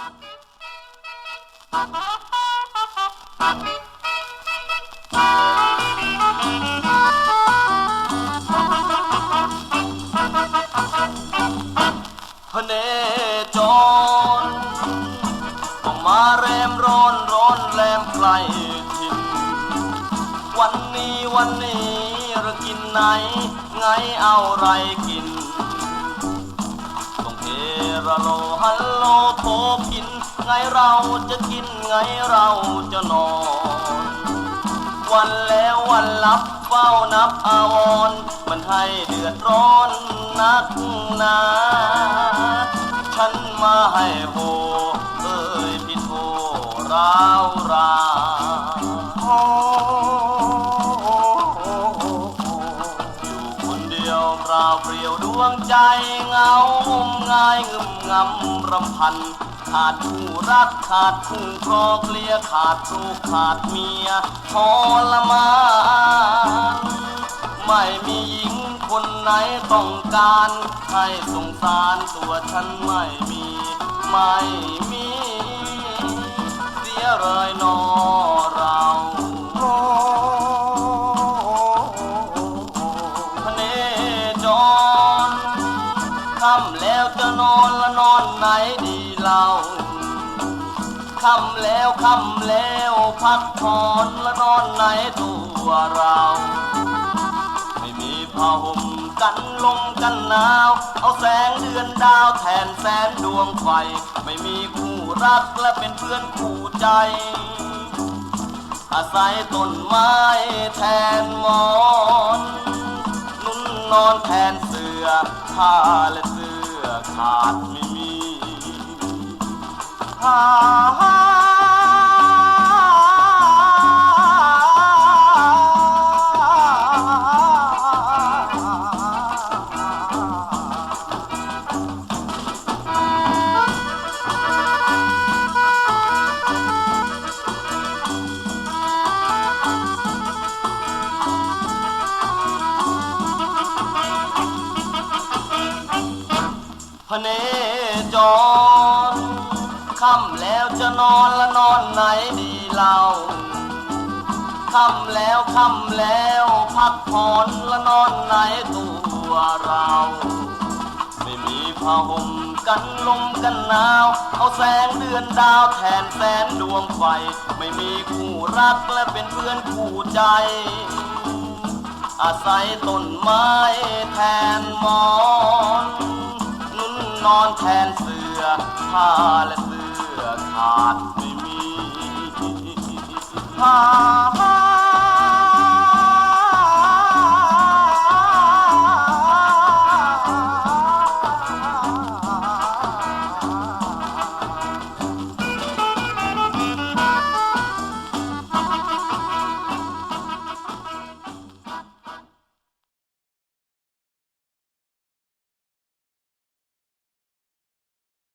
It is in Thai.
พเนจรก็มาแรมร้อนร้อนแรมไกลถิ่นวันนี้วันนี้เรากินไหน ไงเอาไรกินต้อง ระโลฮัลโลโทพกิน ไงเราจะกินไงเราจะนอน วันแล้ววันลับเฝ้านับอาวร มันให้เดือดร้อนนักหนาฉันมาให้โหเอ้ยผิโหร้าวราอยู่คนเดียวเปล่าเปลี่ยวดวงใจเหงา งมงายงึมงำรำพัน ขาดคู่รักขาดคู่ครอเคลียขาดลูกขาดเมียทรมานไม่มีหญิงคนไหนต้องการ ให้สงสารตัวฉันไม่มี ไม่มี ค่ำแล้วจะนอนละนอนไหนดีเล่าค่ำแล้วค่ำแล้วพักผ่อนละนอนไหนตัวเรา ไม่มีผ้าห่มกันลมกันหนาว เอาแสงเดือนดาวแทนแสนดวงไฟ ไม่มีคู่รักและเป็นเพื่อนคู่ใจ อาศัยต้นไม้แทนหมอน นุ่นนอนแทนเสือ ผ้าและเสื้อขาดไม่มีฮ่า พเนจรค่ำแล้วจะนอนละนอนไหนดีเล่าค่ำแล้วค่ำแล้วพักผ่อนละนอนไหนตัวเรา ไม่มีผ้าห่มกันลมกันหนาว เอาแสงเดือนดาวแทนแสนดวงไฟ ไม่มีคู่รักและเป็นเพื่อนคู่ใจ อาศัยต้นไม้แทนหมอน อนแทนเสือผ้าและเสื้อขาดไม่มีผ้า